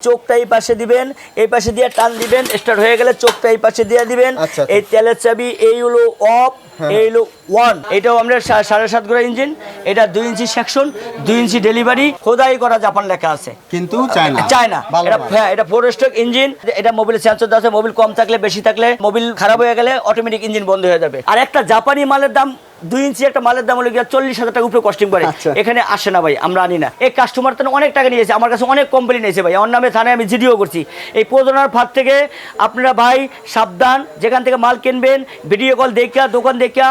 চোখটা এই পাশে দিবেন এই পাশে দিয়ে টান দিবেন স্টার্ট হয়ে গেলে চোখটা এই পাশে দিয়ে দিবেন আচ্ছা, আচ্ছা। এই তেলের চাবি এই হলো অফ এই হলো ওয়ান এটাও আমরা সাড়ে সাত গোড়া ইঞ্জিন এটা দুই ইঞ্চি সেকশন দুই ইঞ্চি ডেলিভারি খোদাই করা জাপান লেখা আছে। কিন্তু চায় না চায় না ভালো। এটা হ্যাঁ এটা ফোর স্ট্রোক ইঞ্জিন এটা মোবিলের সেন্সর আছে মোবিল কম থাকলে বেশি থাকলে মোবিল খারাপ হয়ে গেলে অটোমেটিক ইঞ্জিন বন্ধ হয়ে যাবে। আর একটা জাপানি মালের দাম দুই ইঞ্চি একটা মালের দাম হলো গিয়ে চল্লিশ হাজার টাকা উপরে কস্টিং করে আচ্ছা। এখানে আসে না ভাই আমরা আনি না। এই কাস্টমার তো অনেক টাকা নিয়েছে আমার কাছে অনেক কোম্পানি নিয়েছে ভাই। আমার নামে থানায় আমি জিডিও করছি। এই প্রযোজনার ফাঁদ থেকে আপনারা ভাই সাবধান যেখান থেকে মাল কিনবেন ভিডিও কল দেখা দোকান দেখা।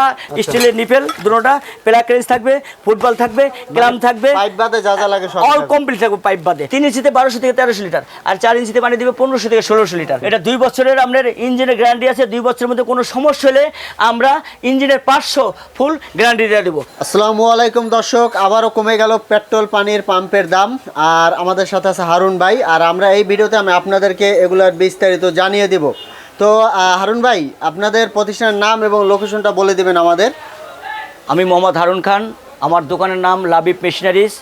স্টিলের নিপেল দুটোটা প্লাক্রেন্স থাকবে ফুটবল থাকবে গ্রাম থাকবে। পাইপ বাদে যা যা লাগে সব অল কমপ্লিট থাকবে পাইপ বাদে। তিন ইঞ্চিতে বারোশো থেকে তেরোশো লিটার আর চার ইঞ্চিতে পানি দিবে পনেরোশো থেকে ষোলোশো লিটার। এটা দুই বছরের আপনার ইঞ্জিনের গ্যারান্টি আছে দুই বছরের মধ্যে কোনো সমস্যা হলে আমরা ইঞ্জিনের পাঁচশো ফুল গ্যারান্টি দিয়ে দেবো। আসসালামু আলাইকুম দর্শক আবারও কমে গেল পেট্রোল পানির পাম্পের দাম। আর আমাদের সাথে আছে হারুন ভাই আর আমরা এই ভিডিওতে আমি আপনাদেরকে এগুলার বিস্তারিত জানিয়ে দিব। তো হারুন ভাই, আপনাদের প্রতিষ্ঠানের নাম এবং লোকেশনটা বলে দেবেন আমাদের। আমি মোহাম্মদ হারুন খান, আমার দোকানের নাম লাবিব মেশিনারিজ।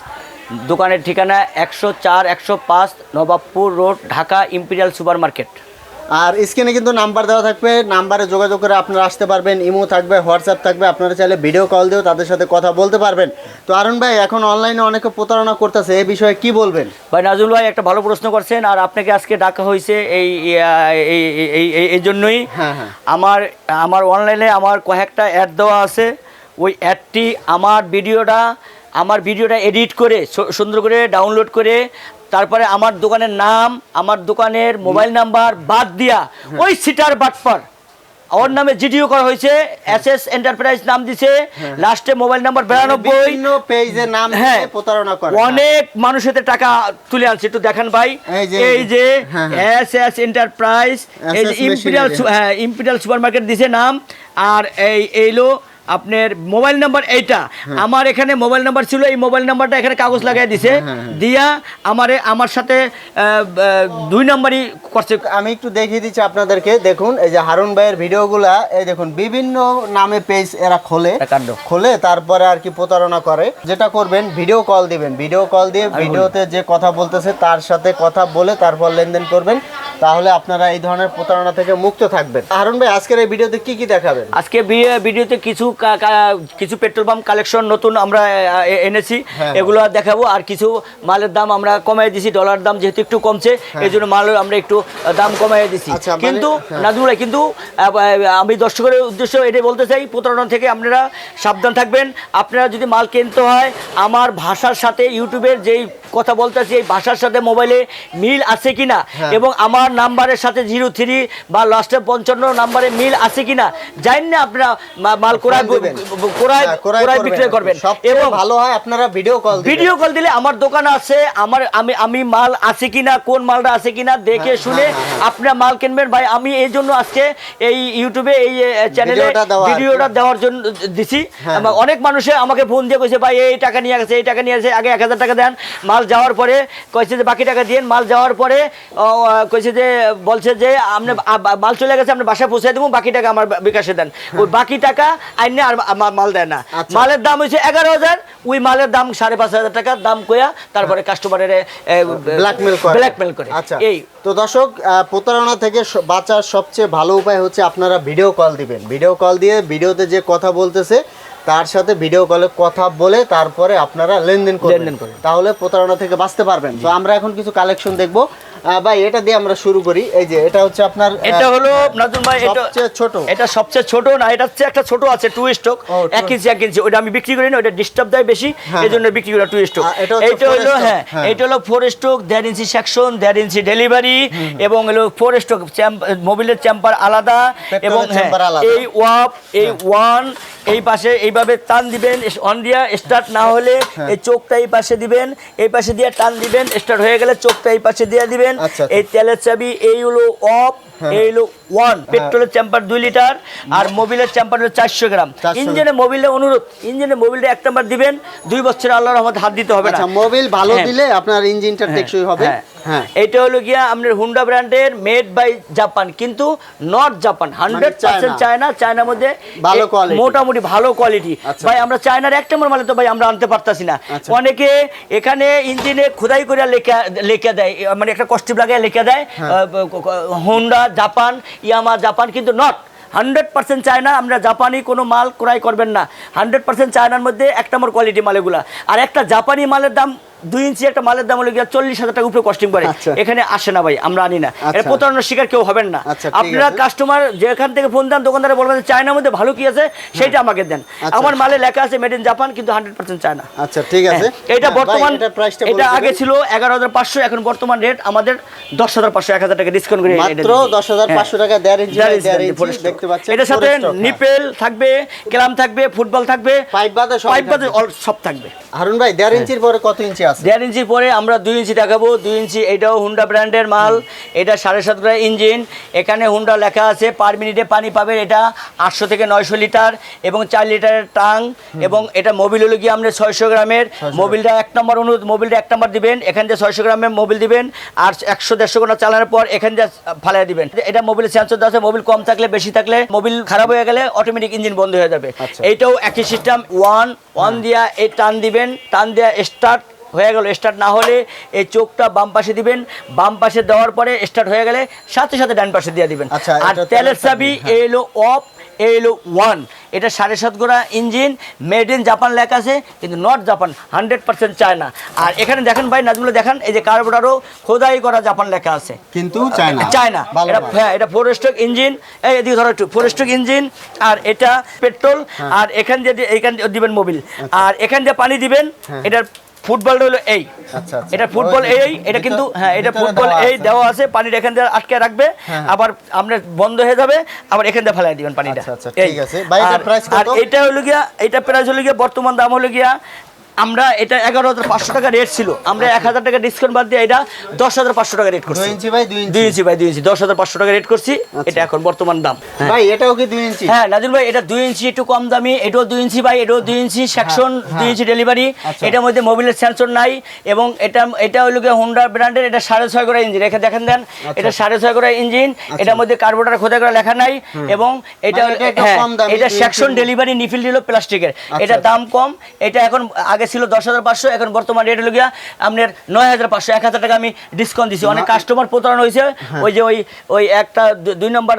দোকানের ঠিকানা একশো চার, একশো পাঁচ Nawabpur road, Dhaka imperial super market আর স্ক্রিনে কিন্তু নাম্বার দেওয়া থাকবে নাম্বারে যোগাযোগ করে আপনারা আসতে পারবেন ইমো থাকবে হোয়াটসঅ্যাপ থাকবে আপনারা চাইলে ভিডিও কল দিয়েও তাদের সাথে কথা বলতে পারবেন। তো হারুন ভাই এখন অনলাইনে অনেকে প্রতারণা করতেছে এই বিষয়ে কি বলবেন? ভাই নাজুল ভাই একটা ভালো প্রশ্ন করছেন আর আপনাকে আজকে ডাকা হয়েছে এই এই এই- এই এই- এই জন্যই। হ্যাঁ, হ্যাঁ। আমার আমার অনলাইনে আমার কয়েকটা অ্যাড দেওয়া আছে। ওই অ্যাডটি আমার ভিডিওটা আমার ভিডিওটা এডিট করে সুন্দর করে ডাউনলোড করে তারপরে আমার দোকানের নাম আমার দোকানের মোবাইল নাম্বার বাদ দিয়া ওই সিটার বাটপার। ওর নামে জিডিও করা হয়েছে এস এস এন্টারপ্রাইজ নাম দিছে লাস্টে মোবাইল নাম্বার বিরানব্বই। বিভিন্ন পেজে নাম হ্যাঁ। প্রতারণা করে। অনেক মানুষের টাকা তুলে আনছে একটু দেখান ভাই। এই যে- হ্যাঁ, হ্যাঁ। এস এস এন্টারপ্রাইজ এই যে ইম্পিরিয়াল। হ্যাঁ। ইম্পিরিয়াল সুপার মার্কেট দিছে নাম আর এই এইলো আপনার মোবাইল নাম্বার এইটা। আমার এখানে মোবাইল নাম্বার ছিল এই মোবাইল নাম্বারটা এখানে কাগজ লাগাই দিছে। হ্যাঁ, দিয়া আমারে আমার সাথে দুই নাম্বারই করছে। আমি একটু দেখিয়ে দিচ্ছি আপনাদেরকে। দেখুন এই যে হারুন ভাইয়ের ভিডিওগুলা এই দেখুন বিভিন্ন নামে পেজ এরা খোলে। খোলে তারপরে আর কি প্রতারণা করে। যেটা করবেন ভিডিও কল দিবেন। ভিডিও কল দিয়ে ভিডিওতে যে কথা বলতেছে তার সাথে কথা বলে তারপর লেনদেন করবেন। তাহলে আপনারা এই ধরনের প্রতারণা থেকে মুক্ত থাকবেন। হারুন ভাই আজকের এই ভিডিওতে কি কি দেখাবেন? আজকে ভিডিওতে কিছু কিছু পেট্রোল পাম্প কালেকশন নতুন আমরা এনেছি। হ্যাঁ। এগুলো দেখাবো। আর কিছু মালের দাম আমরা কমাই দিছি ডলার দাম যেহেতু একটু কমছে এই জন্য মাল আমরা একটু দাম কমাই দিছি। আচ্ছা, মানে- কিন্তু হ্যাঁ। নাজমুল কিন্তু আমি দর্শকের উদ্দেশ্য এটাই বলতে চাই প্রতারণা থেকে আপনারা সাবধান থাকবেন। আপনারা যদি মাল কিনতে হয় আমার ভাষার সাথে ইউটিউবের যেই কথা বলতেছি এই ভাষার সাথে মোবাইলে মিল আছে কিনা? হ্যাঁ। এবং আমার নাম্বারের সাথে জিরো থ্রি বা লাস্টে পঞ্চান্ন নাম্বারে মিল আছে কিনা? জানেন না আপনারা মাল কোরাই ফোন দিবেন। কোরাই হ্যাঁ, ক্রয় কোরাই করবেন। বিক্রয় করবেন। এবং ভালো হয় আপনারা ভিডিও কল ভিডিও কল দিলে আমার দোকান আছে আমার আমি আমি মাল আছে কিনা কোন মালটা আছে কিনা দেখে হ্যাঁ, শুনে হ্যাঁ, হ্যাঁ। আপনারা মাল কিনবেন। ভাই আমি এই জন্য আজকে এই ইউটিউবে এই চ্যানেলে ভিডিওটা দেওয়া আর কি। ভিডিওটা দেওয়ার জন্য দিছি। হ্যাঁ, অনেক মানুষে আমাকে ফোন দিয়ে কইছে ভাই এই টাকা নিয়ে গেছে এই টাকা নিয়ে গেছে আগে এক হাজার টাকা দেন। মাল যাওয়ার পরে কইছে যে বাকি টাকা দিয়ে মাল যাওয়ার পরে কইছে যে বলছে যে আপনি মাল চলে গেছে আপনি বাসায় পৌঁছে দেবো বাকি টাকা আমার বিকাশে দেন। ওই বাকি টাকা আইনে আর মাল দেয় না। আচ্ছা। মালের দাম হয়েছে এগারো হাজার ওই মালের দাম সাড়ে পাঁচ হাজার টাকা দাম কইয়া তারপরে কাস্টমারের ব্ল্যাকমেল করে। ব্ল্যাকমেল করে। আচ্ছা। এই। তো দর্শক প্রতারণা থেকে বাঁচার সবচেয়ে ভালো উপায় হচ্ছে আপনারা ভিডিও কল দিবেন। ভিডিও কল দিয়ে ভিডিওতে যে কথা বলতেছে তার সাথে ভিডিও কলে কথা বলে তারপরে আপনারা লেনদেন করবেন। তাহলে প্রতারণা থেকে বাঁচতে পারবেন। তো আমরা এখন কিছু কালেকশন দেখব। ভাই এটা দিয়ে আমরা শুরু করি। এই যে এটা হচ্ছে আপনার এটা হলো নাজুল ভাই এটা সবচেয়ে ছোট। এটা সবচেয়ে ছোট না এটা হচ্ছে একটা ছোট আছে টু স্টক এক ইঞ্চি এক ইঞ্চি ওটা আমি বিক্রি করি না ওটা ডিস্টার্ব দেয় বেশি হ্যাঁ, এই জন্য বিক্রি করি টু স্টক এটা হলো হ্যাঁ এটা হলো ফোর স্টক দেড় ইঞ্চি সেকশন দেড় ইঞ্চি ডেলিভারি এবং হলো ফোর স্টক মোবিলের চেম্বার আলাদা এবং হ্যাঁ। এই ওয়াপ এই ওয়ান এই পাশে এইভাবে টান দিবেন অন দিয়া স্টার্ট না হলে হ্যাঁ। এই চোখটা এই পাশে দিবেন এই পাশে দিয়ে টান দিবেন স্টার্ট হয়ে গেলে চোখটা এই পাশে দিয়ে দিবেন আচ্ছা, আচ্ছা। এই তেলের চাবি এই হলো অফ এই হলো ওয়ান। পেট্রোলের চ্যাম্পার দুই লিটার আর মোবিলের চ্যাম্পার হলো চারশো গ্রাম। 400 ইঞ্জিনে মোবিলে অনুরোধ ইঞ্জিনে মোবিলটা এক নাম্বার দিবেন দুই বছর আল্লাহর রহমত হাত দিতে হবে না। আচ্ছা মোবিল ভালো হ্যাঁ। দিলে আপনার ইঞ্জিনটা টেকসই হবে। হ্যাঁ। হ্যাঁ। এটা হলো গিয়া আপনার হুন্ডা ব্র্যান্ডের মেড বাই জাপান কিন্তু not Japan hundred percent China. China চায়নার মধ্যে। মোটামুটি ভালো কোয়ালিটি আচ্ছা। ভাই আমরা চায়নার এক নম্বর মালে তো ভাই আমরা আনতে পারতাছি না আচ্ছা। অনেকে এখানে ইঞ্জিনে খোদাই করে লেখা লেখা দেয় মানে একটা কষ্টিপ লাগায় লেখা দেয় হুন্ডা জাপান ইয়ামা জাপান কিন্তু নট হান্ড্রেড পার্সেন্ট চায়না আমরা জাপানি কোনো মাল ক্রয় করবেন না হান্ড্রেড পার্সেন্ট চায়নার মধ্যে এক নম্বর কোয়ালিটি মালেগুলা আর একটা জাপানি মালের দাম দুই ইঞ্চি একটা মালের দাম হলো গিয়া চল্লিশ হাজার টাকা উপরে কস্টিং করে আচ্ছা। এখানে আসে না ভাই আমরা আনি না। এটা আচ্ছা। প্রতারণার শিকার কেউ হবেন না। আচ্ছা, আপনারা কাস্টমার যেখান থেকে ফোন দেন দোকানদারে বলবেন চায়নার মধ্যে ভালো কি আছে? সেটা আমাকে দেন। আমার মালে লেখা আছে মেড ইন জাপান কিন্তু হান্ড্রেড পার্সেন্ট চায়না। আচ্ছা ঠিক আছে। হ্যাঁ, এটা হ্যাঁ, বর্তমান এটা আগে ছিল এগারো হাজার পাঁচশো এখন বর্তমান রেট আমাদের দশ হাজার পাঁচশো এক হাজার টাকা ডিসকাউন্ট করে মাত্র দশ হাজার পাঁচশো টাকা দেড় ইঞ্চি। দেখতে পাচ্ছেন এটার সাথে stock, হ্যাঁ। নিপেল থাকবে ক্যালাম থাকবে ফুটবল থাকবে পাইপ বাদে সব থাকবে। হারুন ভাই দেড় ইঞ্চির পরে কত ইঞ্চি আছে। দেড় ইঞ্চির পরে আমরা দুই ইঞ্চি দেখাবো। দুই ইঞ্চি এটাও হুন্ডা ব্র্যান্ডের মাল। এটা সাড়ে সাত গ্রা ইঞ্জিন। এখানে হুন্ডা লেখা আছে পার মিনিটে পানি পাবেন এটা আটশো থেকে নয়শো লিটার এবং চার লিটারের টাং এবং এটা মোবিল হলো গিয়ে আমরা ছয়শো গ্রামের। মোবিলটা এক নম্বর অনুরোধ মোবিলটা এক নম্বর দিবেন। এখান থেকে ছয়শো গ্রামের মোবিল দিবেন আর একশো দেড়শো ঘণ্টা চালানোর পর এখান দিয়ে ফালাই দিবেন। এটা মোবিলের সেন্সর আছে মোবিল কম থাকলে বেশি থাকলে মোবিল খারাপ হয়ে গেলে অটোমেটিক ইঞ্জিন বন্ধ হয়ে যাবে। আচ্ছা। এইটাও একই সিস্টেম ওয়ান ওয়ান দিয়া এই টান দিবেন টান দিয়া স্টার্ট হয়ে গেল স্টার্ট না হলে এই চোখটা বাম পাশে দিবেন। বাম পাশে দেওয়ার পরে স্টার্ট হয়ে গেলে সাথে সাথে ডান পাশে দিয়ে দিবেন। আচ্ছা, আর তেলের চাবি এলো অফ এলো ওয়ান এটা সাড়ে সাত গোড়া ইঞ্জিন মেড ইন জাপান লেখা আছে কিন্তু নট জাপান হান্ড্রেড পার্সেন্ট চায় না আর এখানে দেখেন ভাই নাজমুল দেখেন এই যে কার্বোটারও খোদাই করা জাপান লেখা আছে। কিন্তু চায়না চায়না এটা হ্যাঁ এটা ফোর স্ট্রোক ইঞ্জিন এই এদিকে ধরো একটু ফোর স্ট্রোক ইঞ্জিন আর এটা পেট্রোল হ্যাঁ। আর এখান দিয়ে এখান দিয়ে দিবেন মোবিল আর এখান দিয়ে পানি দিবেন হ্যাঁ। এটার ফুটবলটা হলো এই আচ্ছা, আচ্ছা। এটা ফুটবল এই এটা কিন্তু হ্যাঁ এটা ফুটবল এই দেওয়া আছে পানির এখান দিয়ে আটকে রাখবে হ্যাঁ। আবার আপনার বন্ধ হয়ে যাবে আবার এখান দিয়ে ফেলাই দিবেন পানিটা আচ্ছা, ঠিক আছে। আর-? এটা হলো গিয়া এটা প্রাইস হলো গিয়া বর্তমান দাম হলো গিয়া আমরা এটা এগারো হাজার পাঁচশো টাকা রেট ছিল। আমরা এক হাজার টাকা ডিসকাউন্ট বাদ দিয়ে এটা দশ হাজার পাঁচশো টাকা রেট দুই করছি ইঞ্চি। দুই ইঞ্চি বাই দুই ইঞ্চি। দশ হাজার পাঁচশো টাকা রেট করছি। এটা এখন বর্তমান দাম। ভাই এটাও কি দুই ইঞ্চি? হ্যাঁ নাজির ভাই এটা দুই ইঞ্চি একটু কম দামি। এটাও দুই ইঞ্চি ভাই এটাও দুই ইঞ্চি। সেকশন হ্যাঁ। দুই ইঞ্চি ডেলিভারি আচ্ছা। এটার মধ্যে মোবিলের সেন্সর নাই এবং এটা এটা হলো গিয়ে হোন্ডা ব্র্যান্ডের এটা সাড়ে ছয় করে ইঞ্জিন এখানে দেখেন দেন এটা সাড়ে ছয় করে ইঞ্জিন এটার মধ্যে কার্বোটার খোদা করে লেখা নাই এবং এটা মানে এটা হ্যাঁ, সেকশন ডেলিভারি নিফিল দিল প্লাস্টিকের আচ্ছা। এটা দাম কম। এটা এখন আগে ছিল দশ হাজার পাঁচশো এখন বর্তমান রেট হলো গিয়া আপনার নয় হাজার পাঁচশো এক হাজার টাকা আমি ডিসকাউন্ট দিছি। অনেক কাস্টমার প্রতারণা হয়েছে। হ্যাঁ। ওই যে ওই ওই একটা দুই নম্বর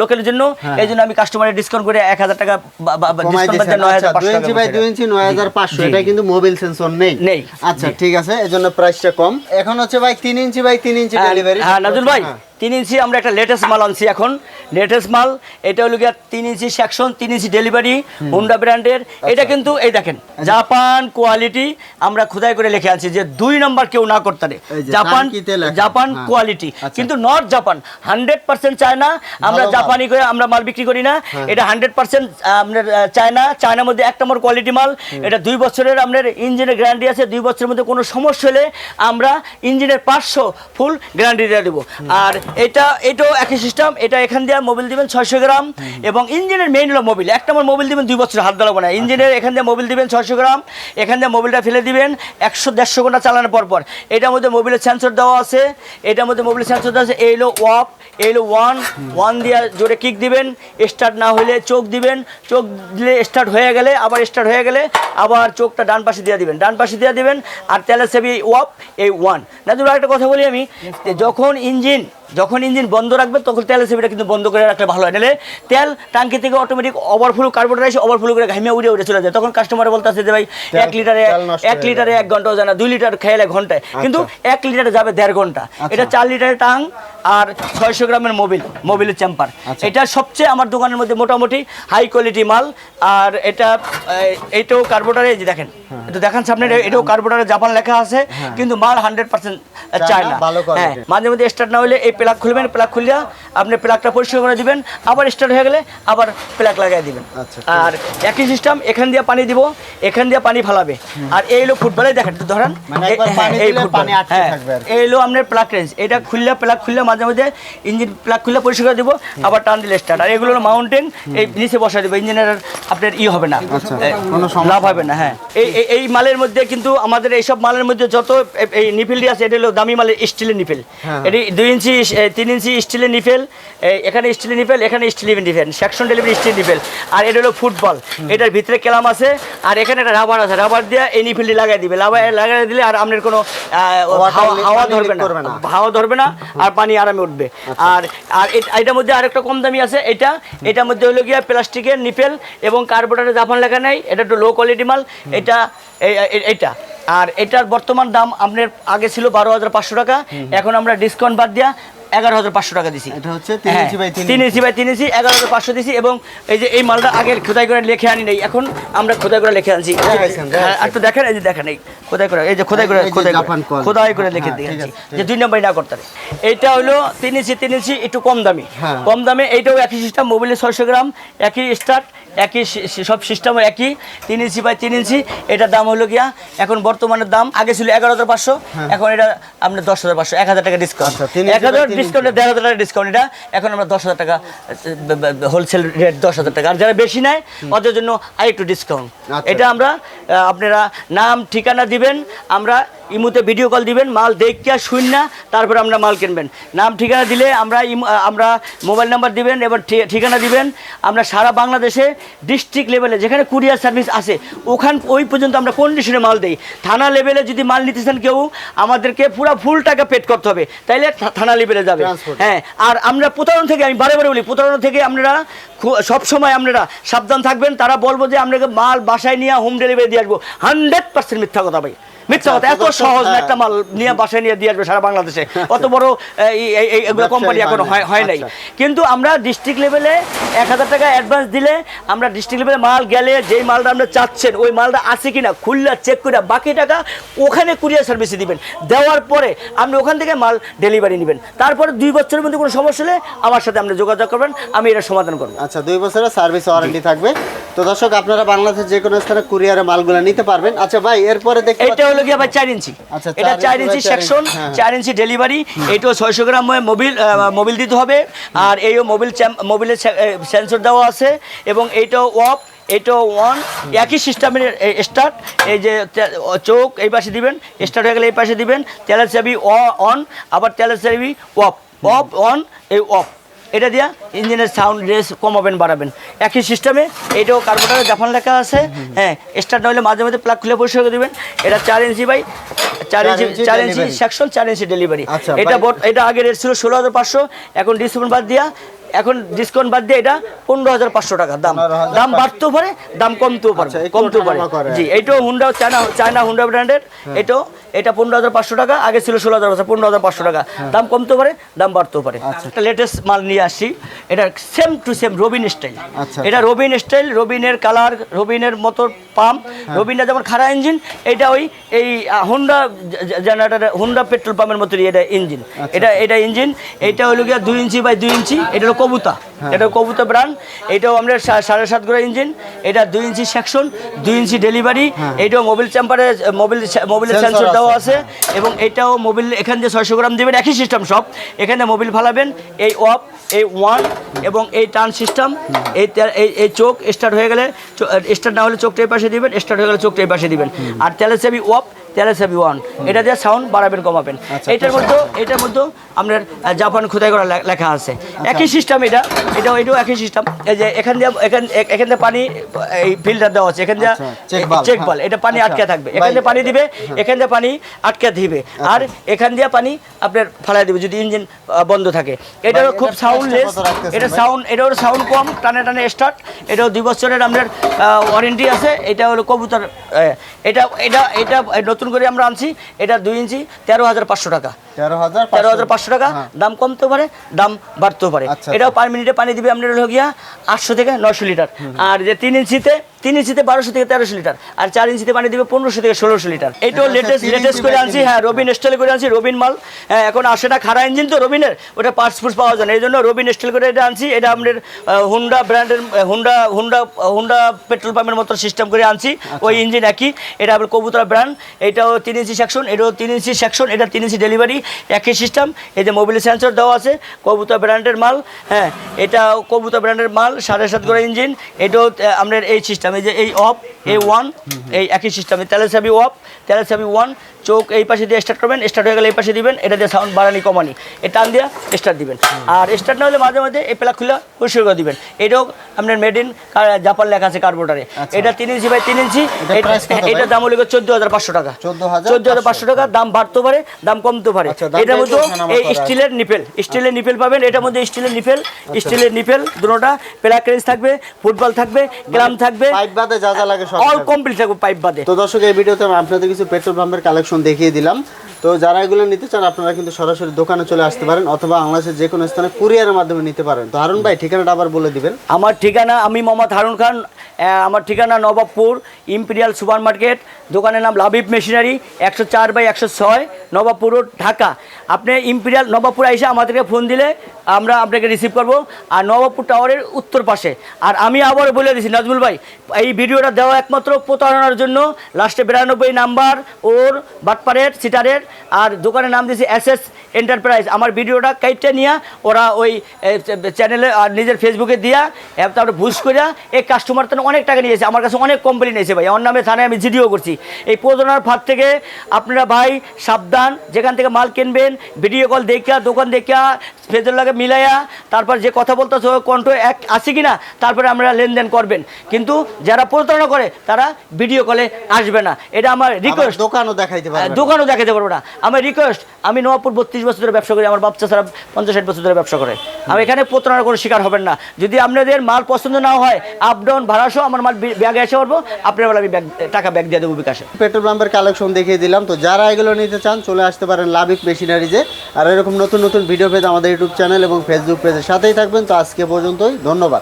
লোকের জন্য। এই জন্য আমি কাস্টমারের ডিসকাউন্ট করে এক হাজার টাকা আচ্ছা এটা। কিন্তু সেন্সর নেই। নেই। আচ্ছা ঠিক আছে এই জন্য প্রাইসটা কম। এখন হচ্ছে ভাই তিন ইঞ্চি বাই তিন ইঞ্চি হ্যাঁ, ডেলিভারি হ্যাঁ নাজুল ভাই। তিন ইঞ্চি আমরা একটা লেটেস্ট মাল আনছি এখন। লেটেস্ট মাল এটা হলো গিয়া তিন ইঞ্চি সেকশন তিন ইঞ্চি ডেলিভারি হুন্ডা ব্র্যান্ডের। এটা কিন্তু এই দেখেন জাপান কোয়ালিটি আমরা খোদাই করে লিখে আনছি যে দুই নম্বর কেউ না করতে পারে। Japan Japan. কোয়ালিটি। কিন্তু not Japan hundred percent China আমরা জাপানি করে আমরা মাল বিক্রি করি না। হ্যাঁ। এটা হান্ড্রেড পার্সেন্ট আপনার চায়না চায়নার মধ্যে এক নম্বর কোয়ালিটি মাল। এটা দুই বছরের আপনার ইঞ্জিনের গ্যারান্টি আছে দুই বছরের মধ্যে কোনো সমস্যা হলে আমরা ইঞ্জিনের পাঁচশো ফুল গ্যারান্টি দিয়ে দেবো। আর এটা এটাও একই সিস্টেম এটা এখান দিয়ে মোবিল দিবেন ছয়শো গ্রাম এবং ইঞ্জিনের মেইন হলো মোবিল একটা নম্বর মোবিল দিবেন দুই বছর হাত দেওয়া না। ইঞ্জিনের এখান দিয়ে মোবিল দিবেন ছয়শো গ্রাম এখান দিয়ে মোবিলটা ফেলে দিবেন একশো দেড়শো ঘণ্টা চালানোর পর পর। এটার মধ্যে মোবিলের সেন্সর দেওয়া আছে। এটার মধ্যে মোবিলের সেন্সর দেওয়া আছে। এইলো ওয়াপ এইলো ওয়ান ওয়ান দিয়ে জোরে কিক দিবেন। স্টার্ট না হলে চোখ দিবেন। চোখ দিলে স্টার্ট হয়ে গেলে আবার স্টার্ট হয়ে গেলে আবার চোখটা ডান পাশে দিয়ে দিবেন। ডান পাশে দিয়ে দিবেন আর তেলের সেবি ওয়াপ এই ওয়ান নাজুর একটা কথা বলি আমি। যখন ইঞ্জিন যখন ইঞ্জিন বন্ধ রাখবে তখন তেল সেবিটা কিন্তু বন্ধ করে রাখলে ভালো হয়। নাহলে তেল টাঙ্কি থেকে অটোমেটিক ওভারফ্লো কার্বন এসে ওভারফ্লো করে ঘামিয়ে উড়ে উড়ে চলে যায়। তখন কাস্টমার বলতেছে যে ভাই এক লিটারে এক লিটারে এক ঘন্টাও যায় না দুই লিটার খেলে ঘন্টায়। কিন্তু এক লিটারে যাবে দেড় ঘণ্টা। এটা চার লিটারে টাং আর ছয়শো গ্রামের মোবিল মোবিলের চেম্পার আচ্ছা। এটা সবচেয়ে আমার দোকানের মধ্যে মোটামুটি হাই কোয়ালিটি মাল। আর এটা এটাও কার্বোটারে এই যে দেখেন একটু দেখান সামনে এটাও কার্বোটারে জাপান লেখা আছে কিন্তু মাল হান্ড্রেড পার্সেন্ট চায় না হ্যাঁ মাঝে মধ্যে স্টার্ট না হলে এই প্লাগ খুলবেন প্লাগ খুলিয়া আপনি প্লাগটা পরিষ্কার করে দিবেন আবার স্টার্ট হয়ে গেলে আবার প্লাগ লাগাই দিবেন। আচ্ছা, আর একই সিস্টেম এখান দিয়ে পানি দিব এখান দিয়ে পানি ফালাবে। আর এই হলো ফুটবলে দেখেন ধরেন। মানে এই- হ্যাঁ, ফুটবল। হ্যাঁ। এই হলো আপনার প্লাগ রেঞ্জ এটা খুললে প্লাগ খুললে মাঝে মাঝে ইঞ্জিন প্লাগ খুললে পরিষ্কার করে দিব আবার টান দিলে স্টার্ট আর এগুলো মাউন্টেন এই নিচে বসা দেবো ইঞ্জিনের আপনার ই হবে না। আচ্ছা, সমস্যা লাভ হবে না হ্যাঁ। এই এই- মালের মধ্যে কিন্তু আমাদের এইসব মালের মধ্যে যত এই নিফেলটি আছে এটা হলো দামি মালের স্টিলের নিফেল। হ্যাঁ। এটি দুই ইঞ্চি তিন ইঞ্চি স্টিলের নিফেল এখানে স্টিলের নিফেল এখানে স্টিলের nipple section delivery steel nipple. আর এটা হলো ফুটবল এটার ভিতরে কেলাম আছে আর এখানে একটা রাবার আছে। রাবার দিয়ে এই নিফেলটি লাগাই দিবে। লাগাই দিলে আর আপনার কোনো হাওয়া ধরবে না। না। হাওয়া ধরবে না আর পানি আরামে উঠবে। আর আর এটার মধ্যে আরেকটা কম দামি আছে এটা। এটার মধ্যে হলো গিয়া প্লাস্টিকের নিপেল এবং কার্বোরেটার জাপান লেখা নেই এটা একটু লো কোয়ালিটি মাল এটা এটা। আর এটার বর্তমান দাম আপনার আগে ছিল বারো হাজার পাঁচশো টাকা এখন আমরা ডিসকাউন্ট বাদ দিয়া এগারো হাজার পাঁচশো টাকা দিছি। এটা হচ্ছে তিন হ্যাঁ, ইঞ্চি বাই তিন ইঞ্চি। এগারো হাজার পাঁচশো দিছি এবং এই যে এই মালটা আগে খোদাই করে লিখে আনি নাই এখন আমরা খোদাই করে লিখে আনছি। দেখাইছেন, দেখাইছেন। হ্যাঁ, একটু দেখেন এই যে দেখেন এই খোদাই করে এই যে খোদাই করে খোদাই করে খোদাই করে লিখে হ্যাঁ, দিয়েছি। যে দুই নম্বরই না করতে। এইটা হলো তিন ইঞ্চি তিন ইঞ্চি একটু কম দামি। হ্যাঁ। কম দামে এইটাও একই সিস্টেম মোবাইলে ছয়শো গ্রাম একই স্টার্ট একই সব সিস্টেম একই তিন ইঞ্চি বাই তিন ইঞ্চি এটার দাম হলো গিয়া এখন বর্তমানের দাম আগে ছিল এগারো হাজার পাঁচশো এখন এটা আপনার দশ হাজার পাঁচশো এক হাজার টাকা ডিসকাউন্ট হ্যাঁ। আচ্ছা, এক হাজার ডিসকাউন্টে দেড় হাজার টাকা ডিসকাউন্ট এটা এখন আমরা দশ হাজার টাকা হোলসেল রেট দশ হাজার টাকা। আর যারা বেশি নেয় ওদের জন্য আরেকটু ডিসকাউন্ট আচ্ছা। এটা আমরা আপনারা নাম ঠিকানা দিবেন আমরা ইমুতে ভিডিও কল দিবেন মাল দেখিয়া না তারপরে আমরা মাল কিনবেন। নাম ঠিকানা দিলে আমরা আমরা মোবাইল নাম্বার দিবেন এবার ঠি- ঠিকানা দিবেন। আমরা সারা বাংলাদেশে ডিস্ট্রিক্ট লেভেলে যেখানে কুরিয়ার সার্ভিস আছে ওখান ওই পর্যন্ত আমরা কন্ডিশনে মাল দেই। থানা লেভেলে যদি মাল নিতে চান কেউ আমাদেরকে পুরো ফুল টাকা পেড করতে হবে। তাইলে থানা লেভেলে যাবে। হ্যাঁ আর আমরা প্রতারণ থেকে আমি বারে বারে বলি প্রতারণা থেকে আপনারা সব সময় আপনারা সাবধান থাকবেন। তারা বলব যে আপনাকে মাল বাসায় নিয়ে হোম ডেলিভারি দিয়ে আসব। হান্ড্রেড পার্সেন্ট মিথ্যা কথা ভাই। মিথ্যা কথা এত সহজ না হ্যাঁ। একটা মাল নিয়ে বাসায় নিয়ে দিয়ে আসবে সারা বাংলাদেশে। অত বড় এগুলো কোম্পানি এখনও হয় হয় নাই। হয় আচ্ছা। কিন্তু আমরা ডিস্ট্রিক্ট লেভেলে এক হাজার টাকা অ্যাডভান্স দিলে আমরা ডিস্ট্রিক্ট লেভেলে মাল গেলে যেই মালটা আমরা চাচ্ছেন ওই মালটা আছে কিনা খুললা চেক করে বাকি টাকা ওখানে কুরিয়ার সার্ভিসে দিবেন। দেওয়ার পরে আপনি ওখান থেকে মাল ডেলিভারি নেবেন। তারপরে দুই বছরের মধ্যে কোনো সমস্যা হলে আমার সাথে আপনি যোগাযোগ করবেন আমি এটা সমাধান করব। আচ্ছা দুই বছরের সার্ভিস ওয়ারেন্টি থাকবে। তো দর্শক আপনারা বাংলাদেশের যে কোনো স্থানে কুরিয়ারে মালগুলো নিতে পারবেন। আচ্ছা ভাই এরপরে দেখতে এটা হলো গিয়ে আবার চার ইঞ্চি। আচ্ছা, এটা চার ইঞ্চি সেকশন হ্যাঁ, চার ইঞ্চি ডেলিভারি এইটাও ছয়শো গ্রাম মোবিল মোবিল দিতে হবে। আর এইও মোবিল মোবিলের সেন্সর দেওয়া আছে। এবং এইটাও অফ এইটাও অন একই সিস্টেমের স্টার্ট এই যে চোখ এই পাশে দিবেন স্টার্ট হয়ে গেলে এই পাশে দিবেন। তেলের চাবি অন আবার তেলের চাবি অফ অফ অন এই অফ এটা দিয়া ইঞ্জিনের সাউন্ড রেস কমাবেন বাড়াবেন। একই সিস্টেমে এটাও কার্বোটারে জাপান লেখা আছে। হ্যাঁ স্টার্ট নইলে মাঝে মাঝে প্লাগ খুলে পরিষ্কার করে দেবেন। এটা চার ইঞ্চি বাই চার ইঞ্চি চার ইঞ্চি সেকশন চার ইঞ্চি ডেলিভারি আচ্ছা, এটা এটা আগে রেট ছিল ষোলো হাজার পাঁচশো এখন ডিসকাউন্ট বাদ দিয়া এখন ডিসকাউন্ট বাদ দিয়ে এটা পনেরো হাজার পাঁচশো টাকা দাম। দাম বাড়তেও পারে দাম কমতেও পারে আচ্ছা, কমতেও পারে। জি এইটাও হুন্ডা চায়না চায়না হুন্ডা ব্র্যান্ডের এটাও এটা পনেরো হাজার পাঁচশো টাকা আগে ছিল ষোলো হাজার পাঁচশো পনেরো হাজার পাঁচশো টাকা। দাম কমতে পারে দাম বাড়তেও পারে। একটা লেটেস্ট মাল নিয়ে আসছি এটা same to same Robin style আচ্ছা, এটা রবিন স্টাইল রবিনের কালার রবিনের মতো পাম্প রবিনটা যেমন খারাপ ইঞ্জিন এটা ওই এই হুন্ডা জেনারেটার হুন্ডা পেট্রোল পাম্পের মতো এটা ইঞ্জিন এটা এটা ইঞ্জিন এটা হলো গিয়া দুই ইঞ্চি বাই দুই ইঞ্চি এটা হলো কবুতা। এটা কবুতা ব্র্যান্ড এটাও আমরা সাড়ে সাত গোড়া ইঞ্জিন এটা দুই ইঞ্চি সেকশন দুই ইঞ্চি ডেলিভারি এটাও মোবিল চেম্পারে মোবিল মোবিলের সেন্সর দেওয়া আছে। আছে এবং এটাও মোবিল এখান দিয়ে ছয়শো গ্রাম দেবেন একই সিস্টেম সব। এখানে মোবিল ফালাবেন এই অফ এই ওয়ান এবং এই টান সিস্টেম এই এই এই চোখ স্টার্ট হয়ে গেলে স্টার্ট না হলে চোখটা এই পাশে দিবেন স্টার্ট হয়ে গেলে চোখটা এই পাশে দিবেন। আর তেলের চাবি অফ তেলের চাবি ওয়ান এটা দিয়ে সাউন্ড বাড়াবেন কমাবেন। আচ্ছা, এটার মধ্যে এটার মধ্যে আপনার জাপান খোদাই করা লেখা আছে। আচ্ছা। একই সিস্টেম এটা। এটাও এটাও একই সিস্টেম এই যে এখান দিয়ে এখান এখান দিয়ে পানি এই ফিল্টার দেওয়া আছে। এখান দিয়ে আচ্ছা, চেক হ্যাঁ। বল এটা পানি আচ্ছা, আটকে থাকবে। এখান দিয়ে পানি দিবে এখান দিয়ে পানি আটকে দিবে। আর এখান দিয়ে পানি আপনার ফালাই দিবে যদি ইঞ্জিন বন্ধ থাকে। এটা ভাই, খুব সাউন্ডলেস এটা? সাউন্ড এটাও সাউন্ড কম টানে টানে স্টার্ট এটাও দুই বছরের আপনার ওয়ারেন্টি আছে। এটা হলো কবুতর এটা এটা এটা নতুন করে আমরা আনছি এটা দুই ইঞ্চি তেরো হাজার পাঁচশো টাকা। তেরো হাজার পাঁচশো। টাকা হ্যাঁ। দাম কমতেও পারে দাম বাড়তেও পারে। আচ্ছা, এটাও পার মিনিটে পানি দিবে আপনার হলো গিয়া আটশো থেকে নয়শো লিটার। আর যে তিন ইঞ্চিতে তিন ইঞ্চিতে বারোশো থেকে তেরোশো লিটার আর চার ইঞ্চিতে পানি দিবে পনেরোশো থেকে ষোলোশো লিটার। এইটাও এটা লেটেস্ট লেটেস্ট করে আনছি হ্যাঁ রবিন স্টাইল করে আনছি রবিন মাল। হ্যাঁ, এখন আসে না খারা ইঞ্জিন তো রবিনের ওটা পার্টস ফুটস পাওয়া যায় না এই জন্য রবিন স্টাইল করে এটা আনছি এটা আমাদের হুন্ডা ব্র্যান্ডের হুন্ডা হুন্ডা হুন্ডা পেট্রোল পাম্পের মতো সিস্টেম করে আনছি ওই ইঞ্জিন একই এটা আপনার কবুতরা ব্র্যান্ড এটাও তিন ইঞ্চি সেকশন এটাও তিন ইঞ্চি সেকশন এটা তিন ইঞ্চি ডেলিভারি একই সিস্টেম এই যে মোবিল সেন্সর দেওয়া আছে কবুতরা ব্র্যান্ডের মাল হ্যাঁ এটা কবুতরা ব্র্যান্ডের মাল সাড়ে সাত করে ইঞ্জিন এটাও আপনার এই সিস্টেম এই যে এই অফ এ ওয়ান এই একই সিস্টেম তেলেসাবি অফ তেলেসাবি ওয়ান চোখ এই পাশে দিয়ে স্টার্ট করবেন স্টার্ট হয়ে গেলে এই পাশে দিবেন এটা দিয়ে সাউন্ড বাড়ানি কমানি। এই টান দিয়ে স্টার্ট দিবেন। আর স্টার্ট না হলে মাঝে মাঝে এই প্লাগ খুলে পরিষ্কার করে দিবেন। এটাও আপনার মেড ইন জাপান লেখা আছে কার্বোটারে এটা তিন ইঞ্চি বাই তিন ইঞ্চি। এটা দাম হলো চোদ্দ হাজার পাঁচশো টাকা। 14,500 চোদ্দ হাজার পাঁচশো টাকা দাম বাড়তে পারে দাম কমতে পারে। আচ্ছা, এটার মধ্যে এই স্টিলের নিপেল স্টিলের নিপেল পাবেন এটার মধ্যে স্টিলের নিপেল আচ্ছা। স্টিলের নিপেল দুটোটা প্লাগ রেঞ্জ থাকবে ফুটবল থাকবে গ্রাম থাকবে। পাইপ বাদে যা যা লাগে সব অল কমপ্লিট থাকবে পাইপ বাদে। তো দর্শক এই ভিডিওতে আমি আপনাদের কিছু পেট্রোল পাম্পের কালেকশন দেখিয়ে দিলাম। তো যারা এগুলো নিতে চান, আপনারা কিন্তু সরাসরি দোকানে চলে আসতে পারেন অথবা বাংলাদেশের যে কোনো স্থানে কুরিয়ারের মাধ্যমে নিতে পারেন। তো হারুন ভাই, ঠিকানাটা আবার বলে দিবেন। আমার ঠিকানা, আমি মোহাম্মদ হারুন খান আমার ঠিকানা নবাবপুর ইম্পেরিয়াল সুপার মার্কেট দোকানের নাম লাবিব মেশিনারি, একশো চার বাই একশো ছয়, নবাবপুর ঢাকা। আপনি ইম্পেরিয়াল নবাবপুর এসে আমাদেরকে ফোন দিলে আমরা আপনাকে রিসিভ করব, আর নবাবপুর টাওয়ারের উত্তর পাশে। আর আমি আবার বলে দিছি, নাজমুল ভাই, এই ভিডিওটা দেওয়া একমাত্র প্রতারণার জন্য, লাস্টে বিরানব্বই নাম্বার ওর বাটপারের, সিটারের আর দোকানের নাম দিয়েছি এস এস এন্টারপ্রাইজ আমার ভিডিওটা কাইটটা নিয়ে ওরা ওই চ্যানেলে আর নিজের ফেসবুকে দিয়া তারপরে বুঝ করিয়া এই কাস্টমার তো অনেক টাকা নিয়েছে আমার কাছে অনেক কোম্পানি নিয়েছে ভাই। আমার নামে থানায় আমি জিডিও করছি। এই প্রতারণার ফাঁদ থেকে আপনারা ভাই সাবধান যেখান থেকে মাল কিনবেন ভিডিও কল দেখিয়া দোকান দেখিয়া ফেজের লাগে মিলাইয়া তারপর যে কথা বলতেছে কণ্ঠ এক আছে কি না তারপরে আমরা লেনদেন করবেন। কিন্তু যারা প্রতারণা করে তারা ভিডিও কলে আসবে না। এটা আমার রিকোয়েস্ট দোকানও দেখাইতে পারবেন দোকানও দেখাতে পারব না। আমার রিকোয়েস্ট আমি নবাবপুর বত্রিশ বছর ধরে ব্যবসা করি, আমার বাচ্চা ছাড়া পঞ্চাশ ষাট বছর ধরে ব্যবসা করে। আমি এখানে প্রতারণার কোনো শিকার হবেন না। যদি আপনাদের মাল পছন্দ না হয় আপ ডাউন ভাড়া সহ আমার মাল ব্যাগে এসে পারব আপনার বেলা আমি ব্যাগ, টাকা ব্যাগ দিয়ে দেবো বিকাশে। পেট্রোল পাম্পের কালেকশন দেখিয়ে দিলাম। তো যারা এগুলো নিতে চান, চলে আসতে পারেন লাভিক মেশিনারিজে। আর এরকম নতুন নতুন ভিডিও পেতে আমাদের ইউটিউব চ্যানেল এবং ফেসবুক পেজের সাথেই থাকবেন। তো আজকে পর্যন্তই, ধন্যবাদ।